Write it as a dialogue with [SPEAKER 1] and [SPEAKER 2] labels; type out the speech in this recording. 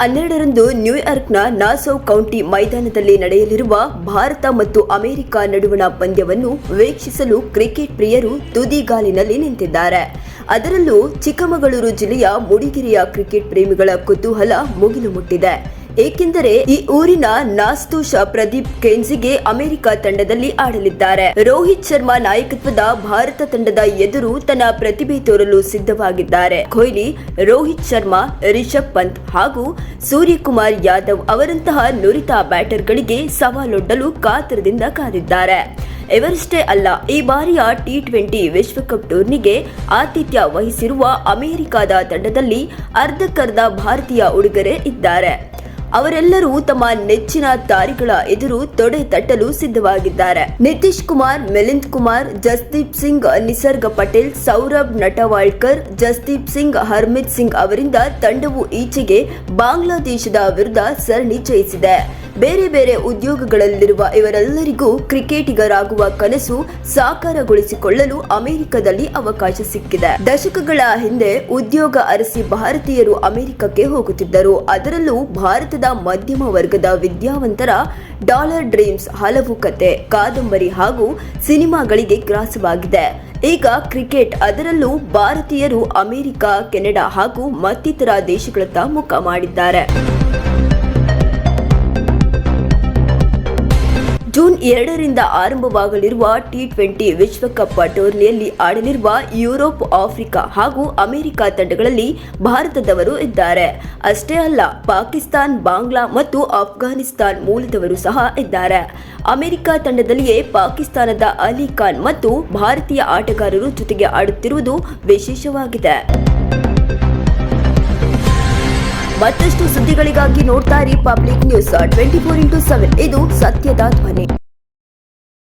[SPEAKER 1] ಹನ್ನೆರಡರಂದು ನ್ಯೂಯಾರ್ಕ್ನ ನಾಸೌ ಕೌಂಟಿ ಮೈದಾನದಲ್ಲಿ ನಡೆಯಲಿರುವ ಭಾರತ ಮತ್ತು ಅಮೆರಿಕ ನಡುವಣ ಪಂದ್ಯವನ್ನು ವೀಕ್ಷಿಸಲು ಕ್ರಿಕೆಟ್ ಪ್ರಿಯರು ತುದಿಗಾಲಿನಲ್ಲಿ ನಿಂತಿದ್ದಾರೆ. ಅದರಲ್ಲೂ ಚಿಕ್ಕಮಗಳೂರು ಜಿಲ್ಲೆಯ ಮೂಡಿಗೆರೆಯ ಕ್ರಿಕೆಟ್ ಪ್ರೇಮಿಗಳ ಕುತೂಹಲ ಮುಗಿಲು ಮುಟ್ಟಿದೆ. ಏಕೆಂದರೆ ಈ ಊರಿನ ನಾಸ್ತುಷ ಪ್ರದೀಪ್ ಕೆನ್ಸಿಗೆ ಅಮೆರಿಕ ತಂಡದಲ್ಲಿ ಆಡಲಿದ್ದಾರೆ. ರೋಹಿತ್ ಶರ್ಮಾ ನಾಯಕತ್ವದ ಭಾರತ ತಂಡದ ಎದುರು ತನ್ನ ಪ್ರತಿಭೆ ತೋರಲು ಸಿದ್ಧವಾಗಿದ್ದಾರೆ. ಕೊಹ್ಲಿ, ರೋಹಿತ್ ಶರ್ಮಾ, ರಿಷಬ್ ಪಂತ್ ಹಾಗೂ ಸೂರ್ಯಕುಮಾರ್ ಯಾದವ್ ಅವರಂತಹ ನುರಿತ ಬ್ಯಾಟರ್ಗಳಿಗೆ ಸವಾಲೊಡ್ಡಲು ಕಾತರದಿಂದ ಕಾದಿದ್ದಾರೆ. ಎವರೆಸ್ಟೇ ಅಲ್ಲ, ಈ ಬಾರಿಯ ಟಿ ಟ್ವೆಂಟಿ ವಿಶ್ವಕಪ್ ಟೂರ್ನಿಗೆ ಆತಿಥ್ಯ ವಹಿಸಿರುವ ಅಮೆರಿಕದ ತಂಡದಲ್ಲಿ ಅರ್ಧಕ್ಕರ್ಧ ಭಾರತೀಯ ಉಡುಗೊರೆ ಇದ್ದಾರೆ. ಅವರೆಲ್ಲರೂ ತಮ್ಮ ನೆಚ್ಚಿನ ತಾರಿಗಳ ಎದುರು ತೊಡೆ ತಟ್ಟಲು ಸಿದ್ಧವಾಗಿದ್ದಾರೆ. ನಿತೀಶ್ ಕುಮಾರ್, ಮಿಲಿಂದ್ ಕುಮಾರ್, ಜಸ್ದೀಪ್ ಸಿಂಗ್, ನಿಸರ್ಗ ಪಟೇಲ್, ಸೌರಭ್ ನಟವಾಳ್ಕರ್, ಜಸ್ದೀಪ್ ಸಿಂಗ್, ಹರ್ಮಿತ್ ಸಿಂಗ್ ಅವರಿಂದ ತಂಡವು ಈಚೆಗೆ ಬಾಂಗ್ಲಾದೇಶದ ವಿರುದ್ಧ ಸರಣಿ ಜಯಿಸಿದೆ. ಬೇರೆ ಬೇರೆ ಉದ್ಯೋಗಗಳಲ್ಲಿರುವ ಇವರೆಲ್ಲರಿಗೂ ಕ್ರಿಕೆಟಿಗರಾಗುವ ಕನಸು ಸಾಕಾರಗೊಳಿಸಿಕೊಳ್ಳಲು ಅಮೆರಿಕದಲ್ಲಿ ಅವಕಾಶ ಸಿಕ್ಕಿದೆ. ದಶಕಗಳ ಹಿಂದೆ ಉದ್ಯೋಗ ಅರಸಿ ಭಾರತೀಯರು ಅಮೆರಿಕಕ್ಕೆ ಹೋಗುತ್ತಿದ್ದರು. ಅದರಲ್ಲೂ ಭಾರತದ ಮಧ್ಯಮ ವರ್ಗದ ವಿದ್ಯಾವಂತರ ಡಾಲರ್ ಡ್ರೀಮ್ಸ್ ಹಲವು ಕತೆ, ಕಾದಂಬರಿ ಹಾಗೂ ಸಿನಿಮಾಗಳಿಗೆ ಗ್ರಾಸವಾಗಿದೆ. ಈಗ ಕ್ರಿಕೆಟ್ ಅದರಲ್ಲೂ ಭಾರತೀಯರು ಅಮೆರಿಕ, ಕೆನಡಾ ಹಾಗೂ ಮತ್ತಿತರ ದೇಶಗಳತ್ತ ಮುಖ ಮಾಡಿದ್ದಾರೆ. ಜೂನ್ ಎರಡರಿಂದ ಆರಂಭವಾಗಲಿರುವ ಟಿ ಟ್ವೆಂಟಿ ವಿಶ್ವಕಪ್ ಟೂರ್ನಿಯಲ್ಲಿ ಆಡಲಿರುವ ಯುರೋಪ್, ಆಫ್ರಿಕಾ ಹಾಗೂ ಅಮೆರಿಕ ತಂಡಗಳಲ್ಲಿ ಭಾರತದವರು ಇದ್ದಾರೆ. ಅಷ್ಟೇ ಅಲ್ಲ, ಪಾಕಿಸ್ತಾನ್, ಬಾಂಗ್ಲಾ ಮತ್ತು ಆಫ್ಘಾನಿಸ್ತಾನ್ ಮೂಲದವರು ಸಹ ಇದ್ದಾರೆ. ಅಮೆರಿಕ ತಂಡದಲ್ಲಿಯೇ ಪಾಕಿಸ್ತಾನದ ಅಲಿ ಖಾನ್ ಮತ್ತು ಭಾರತೀಯ ಆಟಗಾರರು ಜೊತೆಗೆ ಆಡುತ್ತಿರುವುದು ವಿಶೇಷವಾಗಿದೆ. ಮತ್ತಷ್ಟು ಸುದ್ದಿಗಳಿಗಾಗಿ ನೋಡ್ತಾ ಇರಿ public news twenty four into seven ಇದು ಸತ್ಯದ ಧ್ವನಿ.